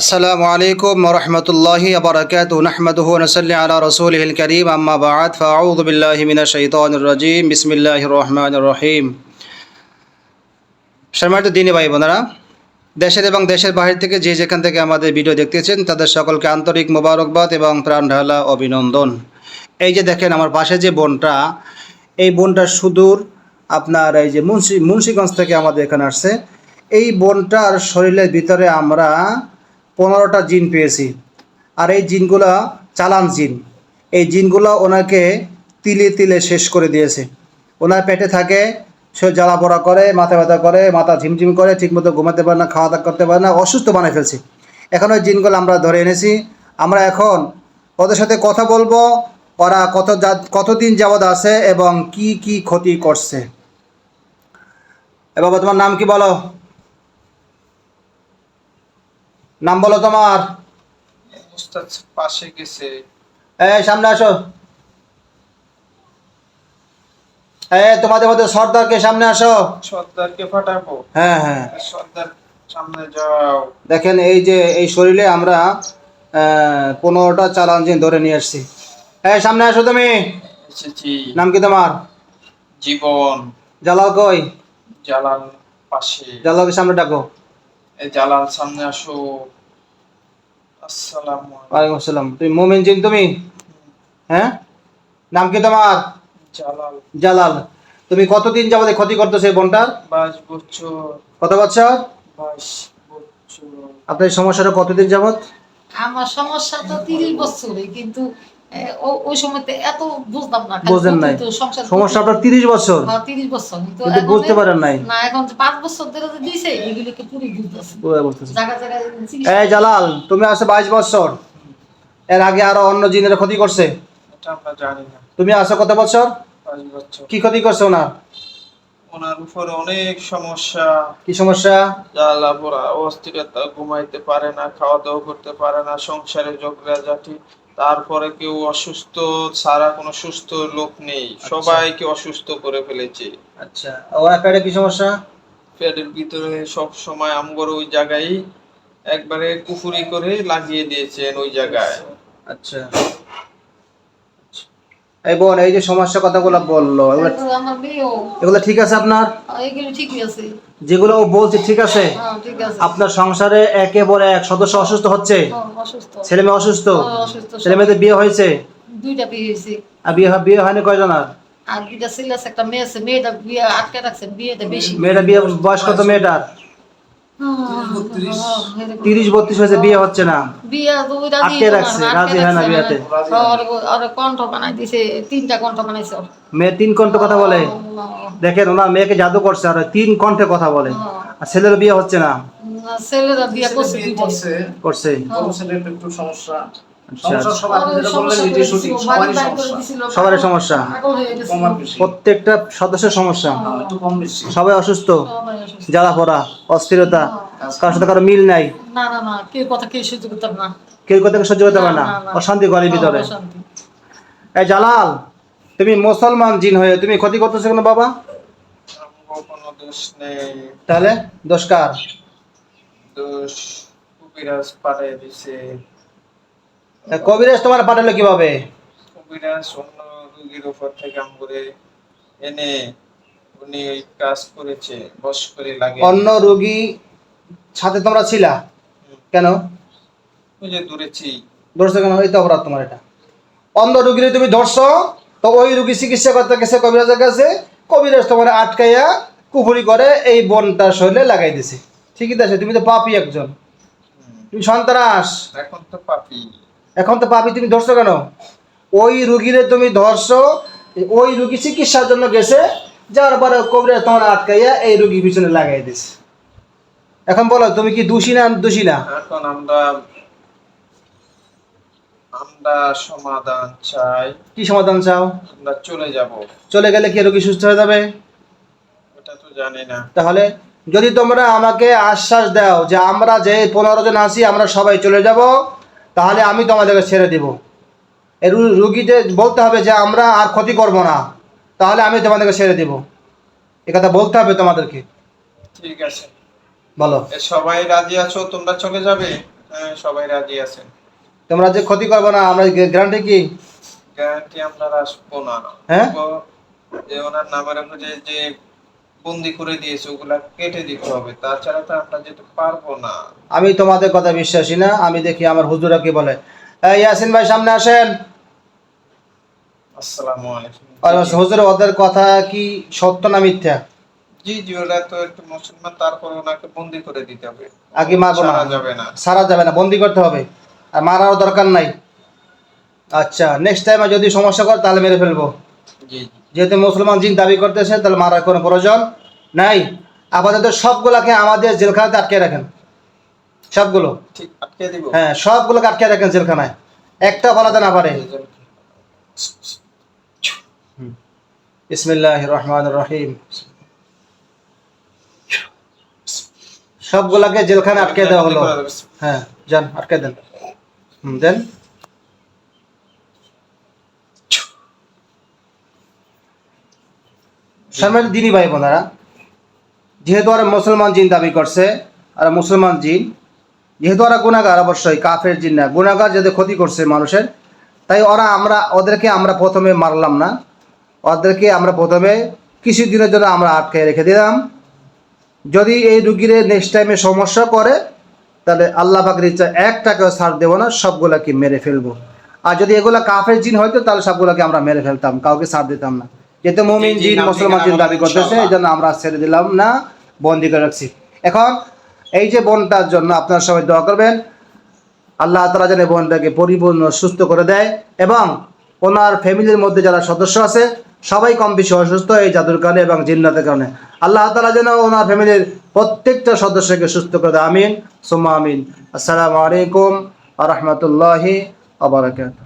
আসসালামু আলাইকুম রহমতুল্লাহি আবরকাত নাহমদহ নসল্লি আলা রসুল হিল করিম আম্মা বাদ ফাউদ্দিল্লাহমিনা শৈতান রাজিম বিসমিল্লাহ রহমান রহিম সম্মানিত দিনে ভাই বোনারা, দেশের এবং দেশের বাহির থেকে যে যেখান থেকে আমাদের ভিডিও দেখতেছেন, তাদের সকলকে আন্তরিক মোবারকবাদ এবং প্রাণ ঢালা অভিনন্দন। এই যে দেখেন আমার পাশে যে বোনটা, এই বোনটা সুদূর আপনার এই যে মুন্সি মুন্সিগঞ্জ থেকে আমাদের এখানে আসছে। এই বোনটার শরীরের ভিতরে আমরা পনেরোটা জিন পেয়েছি। আর এই জিনগুলা চালান জিন। এই জিনগুলো ওনাকে তিলে তিলে শেষ করে দিয়েছে। ওনার পেটে থাকে, সে জ্বালা পোড়া করে, মাথা ব্যথা করে, মাথা ঝিমঝিম করে, ঠিকমতো ঘুমাতে পারে না, খাওয়া দাওয়া করতে পারে না, অসুস্থ বানিয়ে ফেলছে। এখন ওই জিনগুলো আমরা ধরে এনেছি। আমরা এখন ওদের সাথে কথা বলব। ওরা কত কতদিন যাবৎ আছে এবং কি কি ক্ষতি করছে। এ বাবা, তোমার নাম কি বলো? নাম বলো তোমার। পাশে গেছে। এই সামনে আসো। এই তোমাদের মধ্যে সর্দারকে সামনে আসো। সর্দারকে ফাটাবো হ্যাঁ হ্যাঁ। সর্দার সামনে যাও। দেখেন এই যে এই শরীরে আমরা পনেরোটা চালান জিন ধরে নিয়ে আসছি। এই সামনে আসো তুমি। নাম কি তোমার? জীবন। জালাল কই? জালাল পাশে। জালালকে সামনে ডাকো। জালাল সামনে আসো। আসসালামু আলাইকুম। আসসালাম। তুমি মোমিন জিন তুমি? হ্যাঁ? নাম কি তোমার? জালাল। জালাল। তুমি কতদিন যাবত এই ক্ষতি করতেছো এই বোনটার বাইশ বছর। কত বছর? বাইশ বছর। আপনার সমস্যাটা কতদিন যাবত? আমার সমস্যা তো তিরিশ বছরে কিন্তু ওই সময় এত বুঝতাম না বুঝেন নাই। তো সংসার সমস্যা আপনার তিরিশ বছর। তিরিশ বছর। কিন্তু বুঝতে পারেন নাই। না এখন বছর ধরে যে দিছে এগুলোকে পুরো বুঝতেছে। বুঝতে পারতেছি। জায়গা জায়গায় এই জালাল তুমি আছে বাইশ বছর। এর আগে আরও অন্য জিনের ক্ষতি করছে। এটা আমরা জানি না। তুমি আছো কত বছর? বছর। কি ক্ষতি করছে ওনার? ওনার উপরে অনেক সমস্যা। কি সমস্যা? জ্বালা পোড়া অস্থিরতা ঘুমাইতে পারে না খাওয়া দাওয়া করতে পারে না সংসারে ঝগড়া জাতি তারপরে কেউ অসুস্থ ছাড়া কোনো সুস্থ লোক নেই। সবাইকে অসুস্থ করে ফেলেছে। আচ্ছা। ওনার পেটে কি সমস্যা? পেটের ভিতরে সব সময় আমগর ওই জায়গায় একবারে কুফুরি করে লাগিয়ে দিয়েছেন ওই জায়গায়। আচ্ছা। এই বোন এই যে সমস্যা কথাগুলো বলল এগুলো ঠিক আছে আপনার? যেগুলো ও বলছে ঠিক আছে? হ্যাঁ ঠিক আছে। আপনার সংসারে একেবারে এক সদস্য অসুস্থ হচ্ছে? হ্যাঁ, ছেলে মেয়ে অসুস্থ? হ্যাঁ। ছেলে মেয়েদের বিয়ে হয়েছে? দুইটা বিয়ে হয়েছে। আর বিয়ে বিয়ে হয়নি কয়জন আর আর দুইটা ছেলে আছে একটা মেয়ে আছে মেয়েটা বিয়ে আটকে রাখছে বিয়েটা বেশি। মেয়েটা বিয়ে বয়স কত মেয়েটার। তিরিশ বত্রিশ হয়েছে বিয়ে হচ্ছে না। বিয়া আটকে রাখছে, রাজি হয় না বিয়েতে। আর কণ্ঠ বানাই দিছে তিনটা কণ্ঠ বানাইছে মেয়ে তিন কণ্ঠে কথা বলে। দেখেন ওনার মেয়েকে জাদু করছে আর তিন কণ্ঠে কথা বলে। আর ছেলের বিয়ে হচ্ছে না। ছেলেরা বিয়ে করছে করছে? একটু সমস্যা। আচ্ছা করে বাড়ি সবারই সমস্যা। হয়ে প্রত্যেকটা সদস্যের সমস্যা। হ্যাঁ, একটু কম বেশি। সবাই অসুস্থ জ্বালা পড়া অস্থিরতা কারোর সাথে কারও মিল নাই। কেউ কথা কেউ সহ্য করতাম না। কেউ কথা সহ্য করতে পারে না। অশান্তি ঘরের ভিতরে। এই জালাল তুমি মুসলমান জিন হয়ে তুমি ক্ষতি করতেছো কেন বাবা? কোনো দোষ নেই তাহলে দোষকার দোষ কবিরাজ পাঠিয়ে দিছে। কবিরাজ তোমার পাঠালো কীভাবে? কবিরাজ অন্য রোগীর উপর থেকে আমগরে এনে উনি কাজ করেছে বস করে লাগে অন্য রোগী সাথে তোমরা ছিলা? কেন? ওই যে দূরেছি ধরছো কেন? এই তো অপরাধ তোমার এটা। অন্য রুগীরে তুমি ধরছো তো ওই রুগী চিকিৎসা করতে গেছে কবিরাজের কাছে কবিরাজ তোমার আটকাইয়া কুফুরি করে এই বনটার শরীরে লাগাই দিছে। ঠিকই তো আছে তুমি তো পাপি একজন। তুমি সন্ত্রাস। এখন তো পাপি। এখন তো পাপি তুমি ধরছো কেন? ওই রুগীরে তুমি ধরছো ওই রুগী চিকিৎসার জন্য গেছে যার পরে কবিরাজ তোমার আটকাইয়া এই রুগী পিছনে লাগাই দিছে। এখন বলো তুমি কি দোষী না দোষী না? এখন আমরা আমরা সমাধান চাই। কি সমাধান চাও? আমরা চলে যাব। চলে গেলে কি রোগী সুস্থ হয়ে যাবে? ওটা তো জানি না। তাহলে যদি তোমরা আমাকে আশ্বাস দাও যে আমরা যে পনেরো জন আছি আমরা সবাই চলে যাব তাহলে আমি তোমাদেরকে ছেড়ে দিব। এই রু- রুগীতে বলতে হবে যে আমরা আর ক্ষতি করব না। তাহলে আমি তোমাদেরকে ছেড়ে দিব। এ কথা বলতে হবে তোমাদেরকে। ঠিক আছে। বলো। সবাই রাজি আছো? তোমরা চলে যাবে? হ্যাঁ সবাই রাজি আছেন। তোমরা যে ক্ষতি করবে না আমরা গ্যারান্টি কি? গ্যারান্টি আমরা আসব না। হ্যাঁ? যে ওনার নামের যে বন্দি করে দিয়েছে ওগুলা কেটে দিতে হবে। তাছাড়া তো আমরা যেতে পারব না। আমি তোমাদের কথা বিশ্বাসী না আমি দেখি আমার হুজুরা কি বলে। ইয়াসিন ভাই সামনে আসেন। আসসালামু আলাইকুম। হুজুর ওদের কথা কি সত্য না মিথ্যা? জি জি ওরা তো একটু মুসলমান তারপর ওনাকে বন্দি করে দিতে হবে। আগে মারবো না? যাবে না। সারা যাবে না বন্দি করতে হবে। আর মারারও দরকার নাই। আচ্ছা নেক্সট টাইমে যদি সমস্যা করে তাহলে মেরে ফেলব। জি জি। যেহেতু মুসলমান জিন দাবি করতেছে তাহলে মারার কোনো প্রয়োজন নাই। আপাতত সবগুলাকে আমাদের জেলখানাতে আটকে রাখেন। সবগুলো? হ্যাঁ সবগুলোকে আটকে রাখেন জেলখানায়। একটা ফলাতে না পারে। ইসমিল্লাহ রহমান রহিম। সবগুলাকে জেলখানে আটকে দেওয়া হলো। হ্যাঁ যান আটকে দেন। হুম দেন। সম্মানিত দিনী ভাই বোনেরা, যেহেতু ওরা মুসলমান জিন দাবি করছে আর মুসলমান জিন, যেহেতু ওরা গুণাগার অবশ্যই, কাফের জিন না, গুণাগার যাদের ক্ষতি করছে মানুষের, তাই ওরা আমরা, ওদেরকে আমরা প্রথমে মারলাম না, ওদেরকে আমরা প্রথমে কিছু দিনের জন্য আমরা আটকে রেখে দিলাম। যদি এই রুগীর নেক্সট টাইমে সমস্যা করে, তাহলে আল্লাহ পাকের ইচ্ছা এক টাকাও ছাড় দেবো না, সবগুলাকে মেরে ফেলব। আর যদি এগুলা কাফের জিন হয়তো তাহলে সবগুলোকে আমরা মেরে ফেলতাম, কাউকে ছাড় দিতাম না। যেহেতু মুমিন জিন মুসলমান জিন দাবি করতেছে এই জন্য আমরা ছেড়ে দিলাম না বন্দি করে রাখছি। এখন এই যে বোনটার জন্য আপনারা সবাই দোয়া করবেন আল্লাহ তালা যেন বোনটাকে পরিপূর্ণ সুস্থ করে দেয় এবং ওনার ফ্যামিলির মধ্যে যারা সদস্য আছে সবাই কম বেশি অসুস্থ এই জাদুর কারণে এবং জিন্নাতের কারণে। আল্লাহ তালা যেন ওনার ফ্যামিলির প্রত্যেকটা সদস্যকে সুস্থ করে দেয় আমিন সোমা আমিন। আসসালামু আলাইকুম আ রহমতুল্লাহি আবরাকাত